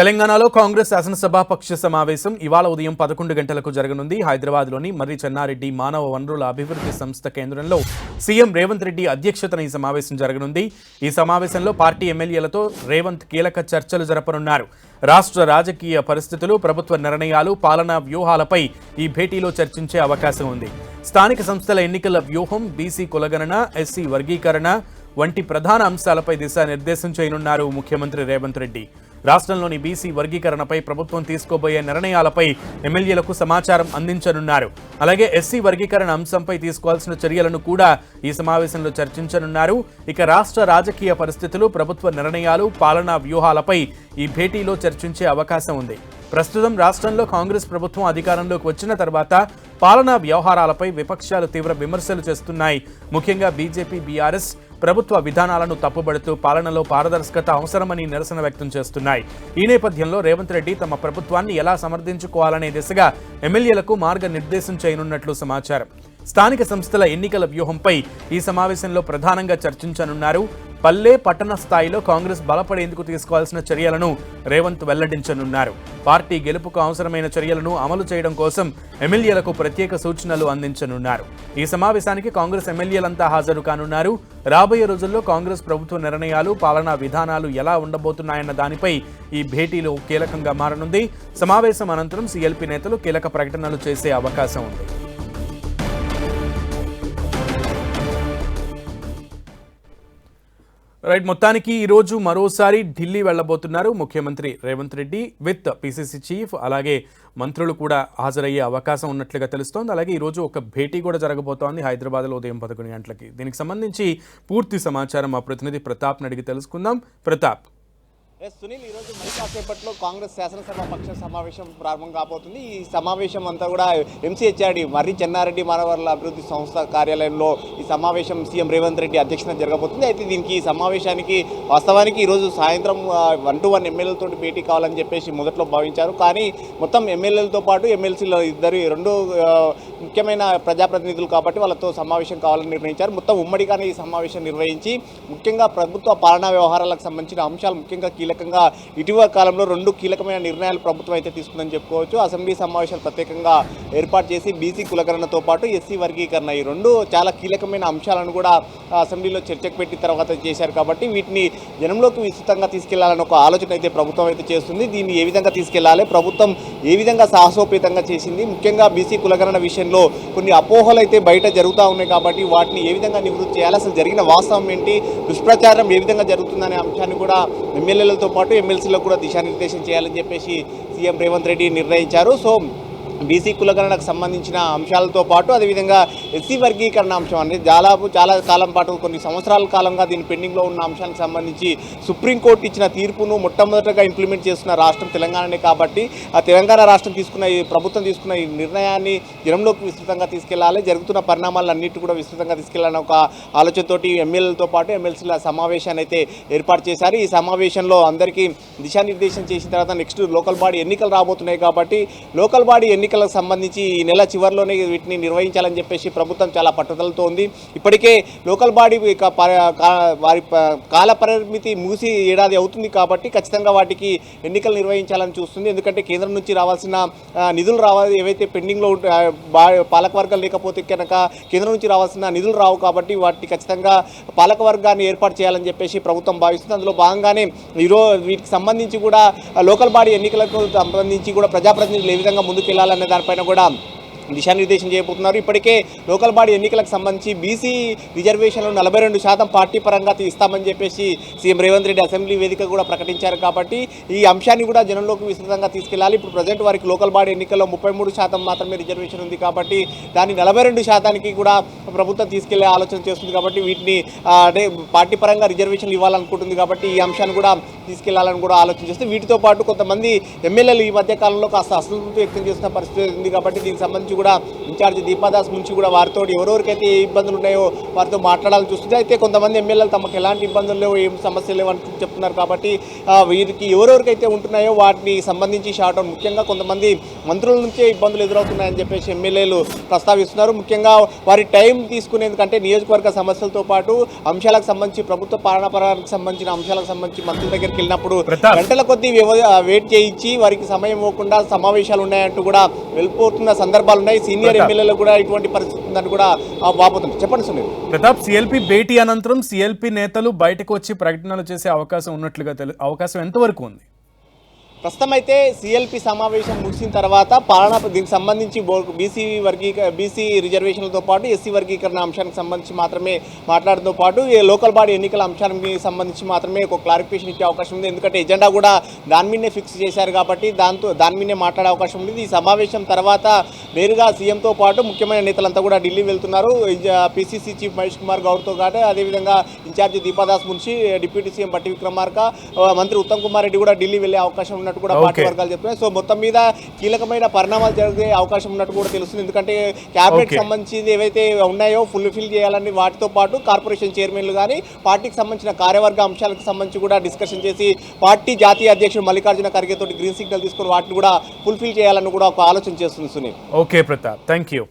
తెలంగాణలో కాంగ్రెస్ శాసనసభాపక్ష సమావేశం ఇవాళ ఉదయం పదకొండు గంటలకు జరగనుంది. హైదరాబాద్లోని మర్రి చెన్నారెడ్డి మానవ వనరుల అభివృద్ధి సంస్థ కేంద్రంలో సీఎం రేవంత్ రెడ్డి అధ్యక్షతన ఈ సమావేశం జరగనుంది. ఈ సమావేశంలో పార్టీ ఎమ్మెల్యేలతో రేవంత్ కీలక చర్చలు జరపనున్నారు. రాష్ట్ర రాజకీయ పరిస్థితులు ప్రభుత్వ నిర్ణయాలు పాలనా వ్యూహాలపై ఈ భేటీలో చర్చించే అవకాశం ఉంది. స్థానిక సంస్థల ఎన్నికల వ్యూహం బీసీ కులగణన ఎస్సీ వర్గీకరణ వంటి ప్రధాన అంశాలపై దిశానిర్దేశం చేయనున్నారు ముఖ్యమంత్రి రేవంత్ రెడ్డి. రాష్ట్రంలోని బీసీ వర్గీకరణపై ప్రభుత్వం తీసుకోబోయే నిర్ణయాలపై ఎమ్మెల్యేలకు సమాచారం అందించనున్నారు. అలాగే ఎస్సీ వర్గీకరణ అంశంపై తీసుకోవాల్సిన చర్యలను కూడా ఈ సమావేశంలో చర్చించనున్నారు. ఇక రాష్ట్ర రాజకీయ పరిస్థితులు ప్రభుత్వ నిర్ణయాలు పాలనా వ్యూహాలపై ఈ భేటీలో చర్చించే అవకాశం ఉంది. ప్రస్తుతం రాష్ట్రంలో కాంగ్రెస్ ప్రభుత్వం అధికారంలోకి వచ్చిన తర్వాత పాలనా వ్యవహారాలపై విపక్షాలు తీవ్ర విమర్శలు చేస్తున్నాయి. ముఖ్యంగా బీజేపీ బీఆర్ఎస్ ప్రభుత్వ విధానాలను తప్పుబడుతూ పాలనలో పారదర్శకత అవసరమని నిరసన వ్యక్తం చేస్తున్నాయి. ఈ నేపథ్యంలో రేవంత్ రెడ్డి తమ ప్రభుత్వాన్ని ఎలా సమర్థించుకోవాలనే దిశగా ఎమ్మెల్యేలకు మార్గనిర్దేశం చేయనున్నట్లు సమాచారం. స్థానిక సంస్థల ఎన్నికల వ్యూహంపై ఈ సమావేశంలో ప్రధానంగా చర్చించనున్నారు పల్లె పట్టణ స్థాయిలో కాంగ్రెస్ బలపడేందుకు తీసుకోవాల్సిన చర్యలను రేవంత్ వెల్లడించనున్నారు. పార్టీ గెలుపుకు అవసరమైన చర్యలను అమలు చేయడం కోసం ఎమ్మెల్యేలకు ప్రత్యేక సూచనలు అందించనున్నారు. ఈ సమావేశానికి కాంగ్రెస్ ఎమ్మెల్యేలంతా హాజరు కానున్నారు. రాబోయే రోజుల్లో కాంగ్రెస్ ప్రభుత్వ నిర్ణయాలు పాలనా విధానాలు ఎలా ఉండబోతున్నాయన్న దానిపై ఈ భేటీలో కీలకంగా మారనుంది. సమావేశం అనంతరం సీఎల్పీ నేతలు కీలక ప్రకటనలు చేసే అవకాశం ఉంది. రైట్ మొత్తానికి ఈరోజు మరోసారి ఢిల్లీ వెళ్ళబోతున్నారు ముఖ్యమంత్రి Revanth Reddy with PCC chief. అలాగే మంత్రులు కూడా హాజరయ్యే అవకాశం ఉన్నట్లుగా తెలుస్తోంది. అలాగే ఈరోజు ఒక భేటీ కూడా జరగబోతోంది హైదరాబాద్లో ఉదయం పదకొండు గంటలకి. దీనికి సంబంధించి పూర్తి సమాచారం మా ప్రతినిధి ప్రతాప్ని అడిగి తెలుసుకుందాం. ప్రతాప్. ఎస్ సునీల్ ఈరోజు మరి కాసేపట్లో కాంగ్రెస్ శాసనసభ పక్ష సమావేశం ప్రారంభం కాబోతుంది. ఈ సమావేశం అంతా కూడా ఎంసీహెచ్ఆర్డి మర్రి చెన్నారెడ్డి మానవర్ల అభివృద్ధి సంస్థ కార్యాలయంలో ఈ సమావేశం సీఎం రేవంత్ రెడ్డి అధ్యక్షతన జరగబోతుంది. అయితే దీనికి ఈ సమావేశానికి వాస్తవానికి ఈరోజు సాయంత్రం వన్ టు వన్ ఎమ్మెల్యేలతో భేటీ కావాలని చెప్పేసి మొదట్లో భావించారు. కానీ మొత్తం ఎమ్మెల్యేలతో పాటు ఎమ్మెల్సీలు ఇద్దరు రెండు ముఖ్యమైన ప్రజాప్రతినిధులు కాబట్టి వాళ్ళతో సమావేశం కావాలని నిర్ణయించారు. మొత్తం ఉమ్మడిగానే ఈ సమావేశం నిర్వహించి ముఖ్యంగా ప్రభుత్వ పాలనా వ్యవహారాలకు సంబంధించిన అంశాలు ముఖ్యంగా కీలకంగా ఇటీవల కాలంలో రెండు కీలకమైన నిర్ణయాలు ప్రభుత్వం అయితే తీసుకుందని చెప్పుకోవచ్చు. అసెంబ్లీ సమావేశాలు ప్రత్యేకంగా ఏర్పాటు చేసి బీసీ కులకరణతో పాటు ఎస్సీ వర్గీకరణ ఈ రెండు చాలా కీలకమైన అంశాలను కూడా అసెంబ్లీలో చర్చకు పెట్టిన తర్వాత చేశారు కాబట్టి వీటిని జనంలోకి విస్తృతంగా తీసుకెళ్ళాలని ఒక ఆలోచన అయితే ప్రభుత్వం అయితే చేస్తుంది. దీన్ని ఏ విధంగా తీసుకెళ్ళాలి? ప్రభుత్వం ఏ విధంగా సాహసోపేతంగా చేసింది? ముఖ్యంగా బీసీ కులగణన విషయంలో కొన్ని అపోహలు అయితే బయట జరుగుతూ ఉన్నాయి కాబట్టి వాటిని ఏ విధంగా నివృత్తి చేయాలి? అసలు జరిగిన వాస్తవం ఏంటి? దుష్ప్రచారం ఏ విధంగా జరుగుతుందనే అంశాన్ని కూడా ఎమ్మెల్యేలతో పాటు ఎమ్మెల్సీలకు కూడా దిశానిర్దేశం చేయాలని చెప్పేసి సీఎం రేవంత్ రెడ్డి నిర్ణయించారు. సో బీసీ కులగణనకు సంబంధించిన అంశాలతో పాటు అదేవిధంగా ఎస్సీ వర్గీకరణ అంశం అనేది దాదాపు చాలా కాలం పాటు కొన్ని సంవత్సరాల కాలంగా దీని పెండింగ్లో ఉన్న అంశానికి సంబంధించి సుప్రీంకోర్టు ఇచ్చిన తీర్పును మొట్టమొదటగా ఇంప్లిమెంట్ చేస్తున్న రాష్ట్రం తెలంగాణనే కాబట్టి ఆ తెలంగాణ రాష్ట్రం తీసుకున్న ఈ ప్రభుత్వం తీసుకున్న ఈ నిర్ణయాన్ని జనంలోకి విస్తృతంగా తీసుకెళ్ళాలి. జరుగుతున్న పరిణామాలన్నిటి కూడా విస్తృతంగా తీసుకెళ్ళాలని ఒక ఆలోచనతోటి ఎమ్మెల్యేలతో పాటు ఎమ్మెల్సీల సమావేశాన్ని అయితే ఏర్పాటు చేశారు. ఈ సమావేశంలో అందరికీ దిశానిర్దేశం చేసిన తర్వాత నెక్స్ట్ లోకల్ బాడీ ఎన్నికలు రాబోతున్నాయి కాబట్టి లోకల్ బాడీ ఎన్నికలకు సంబంధించి ఈ నెల చివరిలోనే వీటిని నిర్వహించాలని చెప్పేసి ప్రభుత్వం చాలా పట్టుదలతో ఉంది. ఇప్పటికే లోకల్ బాడీ వారి ప- కాల పరిమితి మూసి ఏడాది అవుతుంది కాబట్టి ఖచ్చితంగా వాటికి ఎన్నికలు నిర్వహించాలని చూస్తుంది. ఎందుకంటే కేంద్రం నుంచి రావాల్సిన నిధులు రావాలి ఏవైతే పెండింగ్లో ఉంటే పాలకవర్గం లేకపోతే కనుక కేంద్రం నుంచి రావాల్సిన నిధులు రావు కాబట్టి వాటిని ఖచ్చితంగా పాలకవర్గాన్ని ఏర్పాటు చేయాలని చెప్పేసి ప్రభుత్వం భావిస్తుంది. అందులో భాగంగానే ఈరోజు వీటికి సంబంధించి కూడా లోకల్ బాడీ ఎన్నికలకు సంబంధించి కూడా ప్రజాప్రతినిధులు ఏ విధంగా ముందుకెళ్ళాలని దానిపైన కూడా దిశానిర్దేశం చేయబోతున్నారు. ఇప్పటికే లోకల్ బాడీ ఎన్నికలకు సంబంధించి బీసీ రిజర్వేషన్లు నలభై రెండు శాతం పార్టీ పరంగా ఇస్తామని చెప్పేసి సీఎం రేవంత్ రెడ్డి అసెంబ్లీ వేదిక కూడా ప్రకటించారు. కాబట్టి ఈ అంశాన్ని కూడా జనంలోకి విస్తృతంగా తీసుకెళ్ళాలి. ఇప్పుడు ప్రజెంట్ వారికి లోకల్ బాడీ ఎన్నికల్లో ముప్పై మూడు శాతం మాత్రమే రిజర్వేషన్ ఉంది కాబట్టి దాన్ని నలభై రెండు శాతానికి కూడా ప్రభుత్వం తీసుకెళ్ళే ఆలోచన చేస్తుంది కాబట్టి వీటిని అంటే పార్టీ పరంగా రిజర్వేషన్లు ఇవ్వాలనుకుంటుంది కాబట్టి ఈ అంశాన్ని కూడా తీసుకెళ్ళాలని కూడా ఆలోచన చేస్తే వీటితో పాటు కొంతమంది ఎమ్మెల్యేలు ఈ మధ్య కాలంలో కాస్త అసంతృప్తి వ్యక్తం చేస్తున్న పరిస్థితి ఉంది కాబట్టి దీనికి సంబంధించి కూడా ఇన్ఛార్జ్ దీపాదాస్ నుంచి కూడా వారితో ఎవరెవరికైతే ఏ ఇబ్బందులు ఉన్నాయో వారితో మాట్లాడాలని చూస్తుంది. అయితే కొంతమంది ఎమ్మెల్యేలు తమకు ఎలాంటి ఇబ్బందులు లేవు ఏం సమస్యలు లేవు అని చెప్తున్నారు కాబట్టి వీరికి ఎవరెవరికైతే ఉంటున్నాయో వాటిని సంబంధించి షార్ట్ అవుట్. ముఖ్యంగా కొంతమంది మంత్రుల నుంచే ఇబ్బందులు ఎదురవుతున్నాయని చెప్పేసి ఎమ్మెల్యేలు ప్రస్తావిస్తున్నారు. ముఖ్యంగా వారి టైం తీసుకునేందుకంటే నియోజకవర్గ సమస్యలతో పాటు అంశాలకు సంబంధించి ప్రభుత్వ పాలనాపరానికి సంబంధించిన అంశాలకు సంబంధించి మంత్రుల దగ్గరికి వెళ్ళినప్పుడు. గంటల కొద్దీ వెయిట్ చేయించి వారికి సమయం ఇవ్వకుండా సమావేశాలు ఉన్నాయంటూ కూడా వెళ్ళిపోతున్న సందర్భాలు ఉన్నాయి. సీనియర్. ఎమ్మెల్యేలు కూడా ఇటువంటి పరిస్థితి ఉందని కూడా వాపోతుంది. చెప్పండి సునీల్. ప్రతాప్ సిఎల్పి భేటీ అనంతరం సిఎల్పి నేతలు బయటకు వచ్చి ప్రకటనలు చేసే అవకాశం ఉన్నట్లుగా తెలు అవకాశం ఎంతవరకు ఉంది? ప్రస్తుతం అయితే సిఎల్పి సమావేశం ముగిసిన తర్వాత పాలన దీనికి సంబంధించి బీసీ వర్గీక బీసీ రిజర్వేషన్లతో పాటు ఎస్సీ వర్గీకరణ అంశానికి సంబంధించి మాత్రమే మాట్లాడడంతో పాటు ఈ లోకల్ బాడీ ఎన్నికల అంశానికి సంబంధించి మాత్రమే ఒక క్లారిఫికేషన్ ఇచ్చే అవకాశం ఉంది. ఎందుకంటే ఎజెండా కూడా దాని మీదనే ఫిక్స్ చేశారు కాబట్టి దాంతో దాని మీదనే మాట్లాడే అవకాశం ఉంది. ఈ సమావేశం తర్వాత నేరుగా సీఎంతో పాటు ముఖ్యమైన నేతలంతా కూడా ఢిల్లీ వెళ్తున్నారు. పిసిసి చీఫ్ మహేష్ కుమార్ గౌడ్తో పాటు అదేవిధంగా incharge Deepadas Munshi deputy CM Bhatti Vikramarka మంత్రి ఉత్తమ్ కుమార్ రెడ్డి కూడా ఢిల్లీ వెళ్ళే అవకాశం ఉన్నట్టు కూడా పార్టీ. వర్గాలు చెప్తున్నాయి సో మొత్తం మీద కీలకమైన పరిణామాలు జరిగే అవకాశం ఉన్నట్టు కూడా తెలుస్తుంది. ఎందుకంటే క్యాబినెట్ Okay. సంబంధించి ఏవైతే ఉన్నాయో ఫుల్ ఫిల్ చేయాలని వాటితో పాటు కార్పొరేషన్ చైర్మన్లు కానీ పార్టీకి సంబంధించిన కార్యవర్గ అంశాలకు సంబంధించి కూడా డిస్కషన్ చేసి పార్టీ జాతీయ అధ్యక్షుడు మల్లికార్జున ఖర్గే తోటి గ్రీన్ సిగ్నల్ తీసుకొని వాటిని కూడా ఫుల్ఫిల్ చేయాలని కూడా ఒక ఆలోచన చేస్తుంది Sunil. Okay Pratap thank you